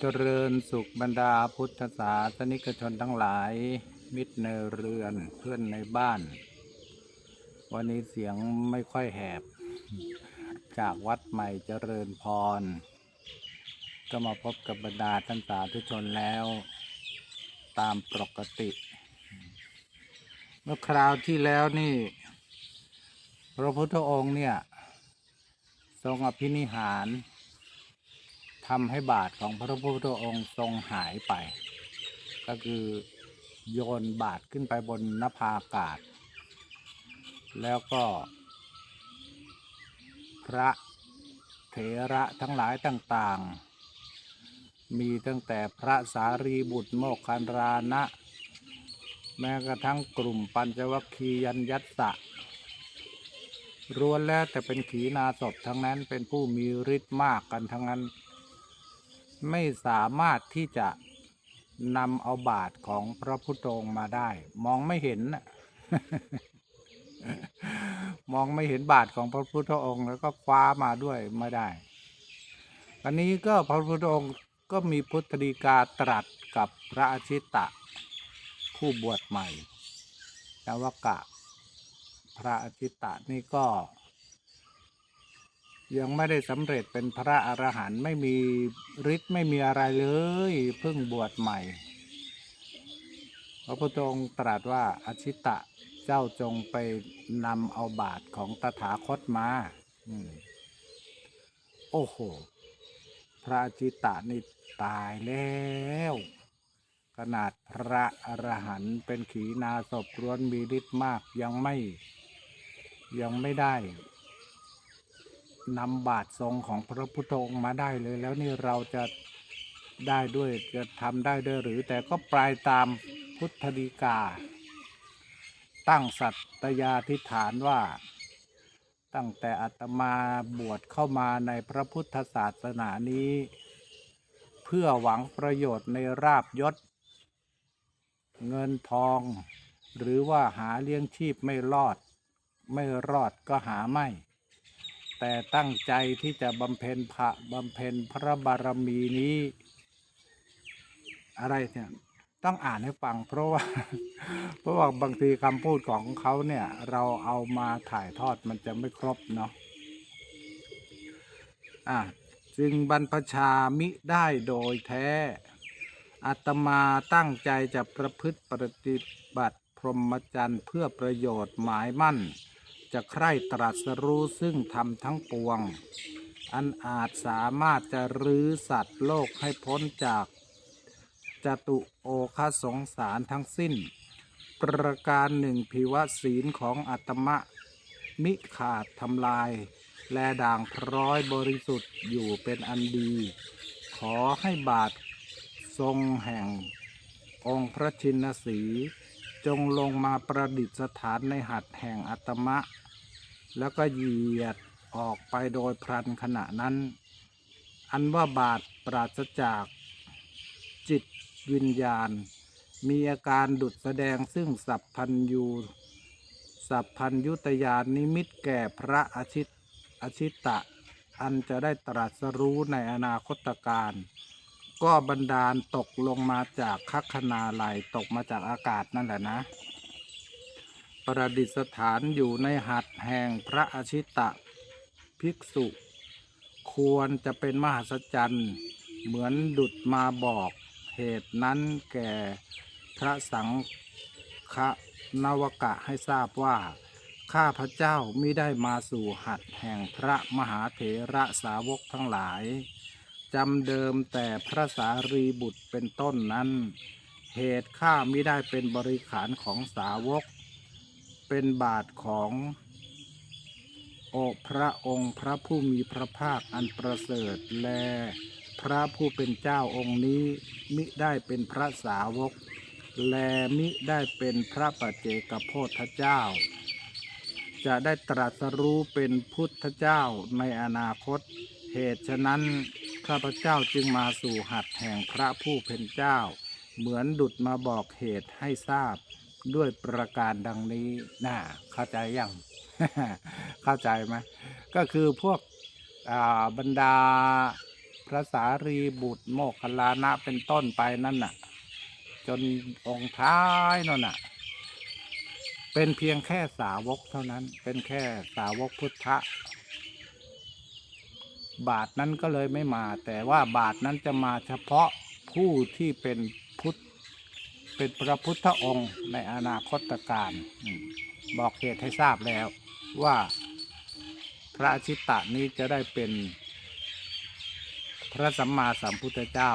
เจริญสุขบรรดาพุทธศาสนิกชนทั้งหลาย มิตรในเรือนเพื่อนในบ้าน วันนี้เสียงไม่ค่อยแหบ จากวัดใหม่เจริญพร ก็มาพบกับบรรดาท่านสาธุชนแล้ว ตามปกติ เมื่อคราวที่แล้วนี่ พระพุทธองค์เนี่ย ทรงอภินิหาร ทำให้บาทของพระพุทธองค์ทรงหายไป ก็คือโยนบาทขึ้นไปบนนภาอากาศ แล้วก็ พระเถระทั้งหลายต่างๆ มีตั้งแต่พระสารีบุตรโมคคันรานะ แม้กระทั่งกลุ่มปัญจวัคคียันยัตสะรวนแล้วแต่เป็นขีณาสพทั้งนั้นเป็นผู้มีฤทธิ์มากกันทั้งนั้น ไม่สามารถที่จะนำเอาบาทของพระพุทธองค์มาได้ มองไม่เห็นนะมองไม่เห็นบาทของพระพุทธองค์ แล้วก็คว้ามาด้วยไม่ได้ อันนี้ก็พระพุทธองค์ก็มีพุทธดีกาตรัสกับพระอาชิตะ ผู้บวชใหม่นวกะ พระอาชิตะนี่ก็ ยังไม่ได้สำเร็จเป็นพระอรหันต์ไม่มีฤทธิ์ไม่มีอะไรเลยเพิ่งบวชใหม่ พระพุทธองค์ตรัสว่าอาชิตะเจ้าจงไปนำเอาบาทของตถาคตมาอมโอ้โห พระอชิตะนี่ตายแล้ว ขนาดพระอรหันต์เป็นขีณาศพร้วนมีฤทธิ์มากยังไม่ยังไม่ได้ นำบาททรงของพระพุทธองค์มาได้เลย แล้วนี่เราจะได้ด้วยจะทำได้ด้วยหรือ แต่ก็ปลายตามพุทธดีกา ตั้งสัตยาธิฐานว่า ตั้งแต่อาตมาบวชเข้ามาในพระพุทธศาสนานี้ เพื่อหวังประโยชน์ในราบยศ เงินทอง หรือว่าหาเลี้ยงชีพไม่รอด ไม่รอดก็หาไม่ แต่ตั้งใจที่จะบำเพ็ญพระบำเพ็ญพระบารมีนี้ อะไรเนี่ยต้องอ่านให้ฟัง เพราะว่าเพราะว่าบางทีคำพูดของเขาเนี่ย เราเอามาถ่ายทอดมันจะไม่ครบเนาะอะจึงบรรพชามิได้โดยแท้อาตมาตั้งใจจะประพฤติปฏิบัติพรหมจรรย์เพื่อประโยชน์หมายมั่น จะใคร่ตรัสรู้ซึ่งทำทั้งปวง อันอาจสามารถจะรื้อสัตว์โลกให้พ้นจากจตุโอคสงสารทั้งสิ้น ประการหนึ่งพิวศีลของอาตมะ มิขาดทำลาย และด่างพร้อยบริสุทธิ์อยู่เป็นอันดี ขอให้บาททรงแห่ง องค์พระชินสี จงลงมาประดิษฐานในหัตถแห่งอัตมะ แล้วก็เหยียดออกไปโดยพลันขณะนั้น อันว่าบาทปราศจากจิตวิญญาณ มีอาการดุดแสดงซึ่งสัพพัญยูสัพพัญยุตยานนิมิตแก่พระอาชิตอาชิตะ อันจะได้ตรัสรู้ในอนาคตการ ก็บันดาลตกลงมาจากคัคนาลัยตกมาจากอากาศนั่นแหละนะ ประดิษฐานอยู่ในหัตถ์แห่งพระอาชิตะภิกษุ ควรจะเป็นมหัศจรรย์เหมือนดุดมาบอกเหตุนั้นแก่พระสังฆนวกะให้ทราบว่า ข้าพระเจ้ามิได้มาสู่หัตถ์แห่งพระมหาเถระสาวกทั้งหลาย จำเดิมแต่พระสารีบุตรเป็นต้นนั้น เหตุข้ามิได้เป็นบริขารของสาวก เป็นบาทของโอพระองค์พระผู้มีพระภาคอันประเสริฐแล พระผู้เป็นเจ้าองค์นี้มิได้เป็นพระสาวก แลมิได้เป็นพระปัจเจกโพธเจ้า จะได้ตรัสรู้เป็นพุทธเจ้าในอนาคต เหตุฉะนั้น ข้าพเจ้าจึงมาสู่หัตถ์แห่งพระผู้เป็นเจ้า เหมือนดุดมาบอกเหตุให้ทราบด้วยประการดังนี้น่าเข้าใจยังเข้าใจไหมก็คือพวกบรรดาพระสารีบุตรโมคคัลลานะเป็นต้นไปนั่นน่ะ จนองค์ท้ายนั่นน่ะ เป็นเพียงแค่สาวกเท่านั้น เป็นแค่สาวกพุทธะ บาทนั้นก็เลยไม่มา แต่ว่าบาทนั้นจะมาเฉพาะผู้ที่เป็นพุทธเป็นพระพุทธองค์ในอนาคตการบอกเหตุให้ทราบแล้วว่าพระอชิตะนี้จะได้เป็นพระสัมมาสัมพุทธเจ้า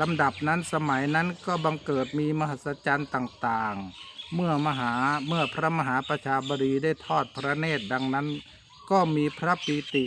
ลำดับนั้นสมัยนั้นก็บังเกิดมีมหัศจรรย์ต่าง ๆ เมื่อมหาเมื่อพระมหาประชาบรีได้ทอดพระเนตรดังนั้น ก็มีพระปีติ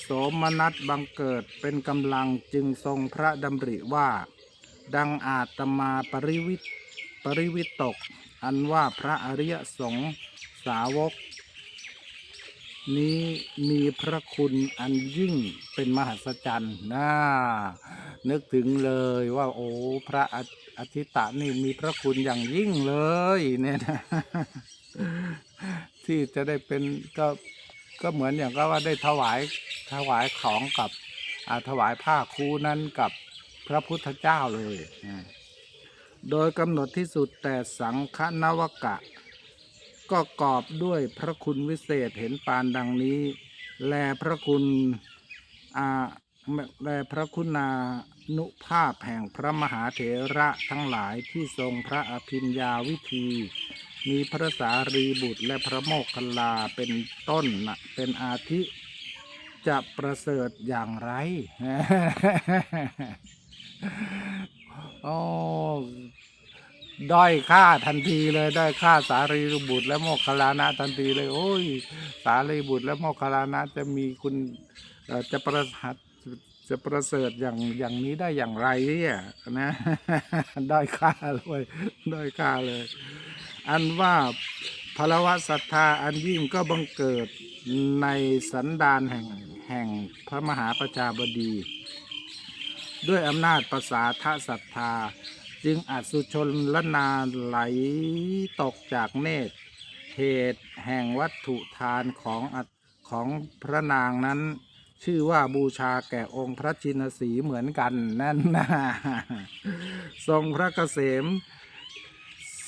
โสมนัสบังเกิดเป็นกำลังจึงทรงพระดำริว่า ดังอาตมาปริวิตปริวิตก อันว่าพระอริยสงฆ์สาวก นี้มีพระคุณอันยิ่งเป็นมหัศจรรย์น่านึกถึงเลยว่าโอ้พระอาทิตะนี่มีพระคุณอย่างยิ่งเลยเนี่ยนะที่จะได้เป็นก็ก็เหมือนอย่างก็ว่าได้ถวายถวายของกับถวายผ้าคูนั้นกับพระพุทธเจ้าเลย โดยกำหนดที่สุดแต่สังฆนวกะ ก็กอบด้วยพระคุณวิเศษเห็นปานดังนี้ แลพระคุณอาแลพระคุณานุภาพแห่งพระมหาเถระทั้งหลายที่ทรงพระอภิญญาวิธี มีพระสารีบุตรและพระโมคคัลลาเป็นต้นนะเป็นอาทิจะประเสริฐอย่างไร โอ้ ด้อยค่าทันทีเลยด้อยค่าสารีบุตรและโมคคลานะทันทีเลย โอ้ย สารีบุตรและโมคคลานะจะมีคุณจะประหัตจะประเสริฐอย่างอย่างนี้ได้อย่างไรเนี่ยนะด้อยค่าเลยด้อยค่าเลย อันว่าพลวะศรัทธาอันยิ่งก็บังเกิดในสันดานแห่งแห่งพระมหาประชาบดี ด้วยอำนาจภาษาทะศรัทธา จึงอาจสุชนละนาไหลตกจากเนตรเหตุแห่งวัตถุทานของของพระนางนั้น ชื่อว่าบูชาแก่องค์พระชินสีเหมือนกันนั่นนะทรงพระเกษม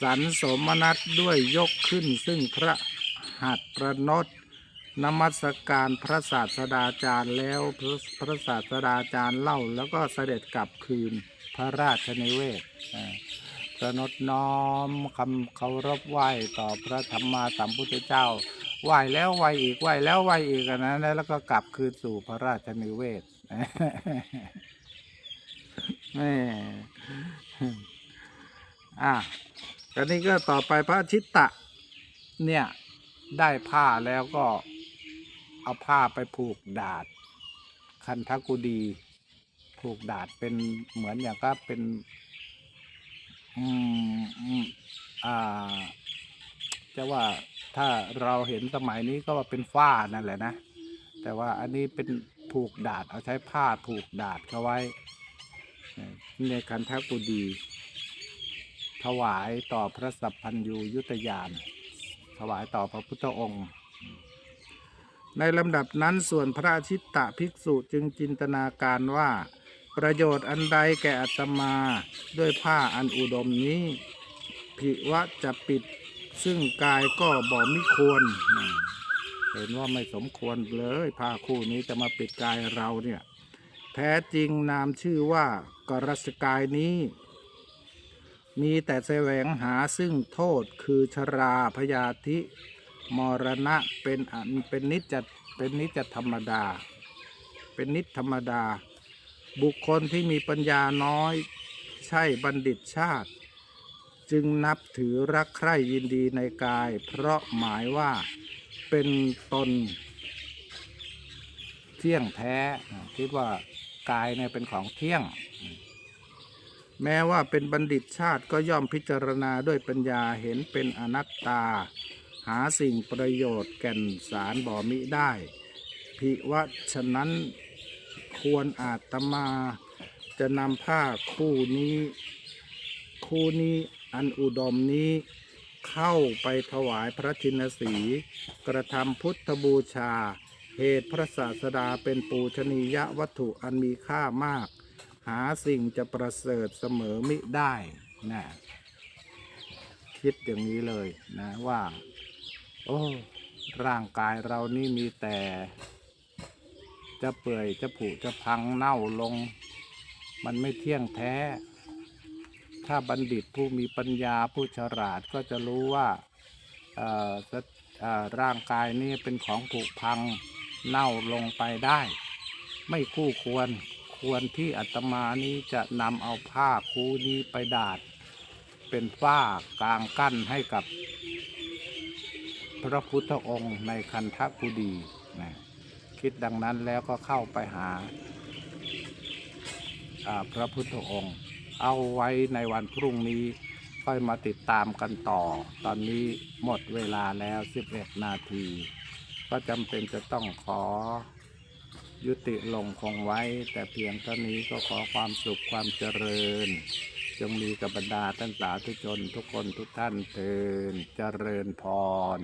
สันสมนัตด้วยยกขึ้นซึ่งพระหัตประนตนมัสการพระศาสดาจารย์แล้วพระศาสดาจารย์เล่าแล้วก็เสด็จกลับคืน ระราชนิเวศประนตน้อมคำเคารพไหว้ต่อพระธรรมาสัมพุทธเจ้า ไหว้แล้วไหว้อีกไหว้แล้วไหว้อีกนนั้นแล้วก็กลับคืนสู่พระราชนิเวศแม่อะตอนนี้ก็ต่อไปพระชิตตะ เนี่ยได้ผ้าแล้วก็เอาผ้าไปผูกดาดคันทกุดี ผูกดาดเป็นเหมือนอย่างก็เป็นอืมอ่าจะว่าถ้าเราเห็นสมัยนี้ก็ว่าเป็นฝ้านั่นแหละนะ แต่ว่าอันนี้เป็นผูกดาดเอาใช้ผ้าผูกดาดเข้าไว้ ในคันทกุดี ถวายต่อพระสัพพัญยูยุตยาน ถวายต่อพระพุทธองค์ ในลำดับนั้นส่วนพระอาชิตตะภิกษุจึงจินตนาการว่า ประโยชน์อันใดแก่อัตมาด้วยผ้าอันอุดมนี้ผิวะจะปิดซึ่งกายก็บ่มิควรเห็นว่าไม่สมควรเลยผ้าคู่นี้จะมาปิดกายเราเนี่ยแท้จริงนามชื่อว่ากรสกายนี้ มีแต่แสวงหาซึ่งโทษคือชราพยาธิ มรณะเป็นอันเป็นนิจจเป็นนิจธรรมดา เป็นนิจธรรมดา บุคคลที่มีปัญญาน้อย ใช่บัณฑิตชาติ จึงนับถือรักใคร่ยินดีในกาย เพราะหมายว่าเป็นตนเที่ยงแท้คิดว่ากายเนี่ยเป็นของเที่ยง แม้ว่าเป็นบัณฑิตชาติก็ย่อมพิจารณาด้วยปัญญาเห็นเป็นอนัตตา หาสิ่งประโยชน์แก่นสารบ่มิได้พิวัฉะนั้น ควรอาตมาจะนำผ้าคู่นี้ คู่นี้อันอุดมนี้เข้าไปถวายพระทินสี กระทำพุทธบูชา เหตุพระศาสดาเป็นปูชนียวัตถุอันมีค่ามาก หาสิ่งจะประเสริฐเสมอมิได้นะคิดอย่างนี้เลยนะว่า โอ้ ร่างกายเรานี่มีแต่ จะเปื่อยจะผุจะพังเน่าลง มันไม่เที่ยงแท้ ถ้าบัณฑิตผู้มีปัญญาผู้ฉลาดก็จะรู้ว่าเออร่างกายนี้เป็นของผุพังเน่าลงไปได้ ไม่คู่ควรควรที่อาตมานี้จะนำเอาผ้าคูนี้ไปดาด เป็นฝ้ากลางกั้นให้กับ พระพุทธองค์ในคันธกุดีนะ คิดดังนั้นแล้วก็เข้าไปหาพระพุทธองค์ เอาไว้ในวันพรุ่งนี้ค่อยมาติดตามกันต่อ ตอนนี้หมดเวลาแล้ว 11 นาที ก็จำเป็นจะต้องขอยุติลงคงไว้ แต่เพียงเท่านี้ก็ขอความสุขความเจริญ จงมีกับบรรดาท่านสาธุชนทุกคนทุกท่านเทินเจริญพร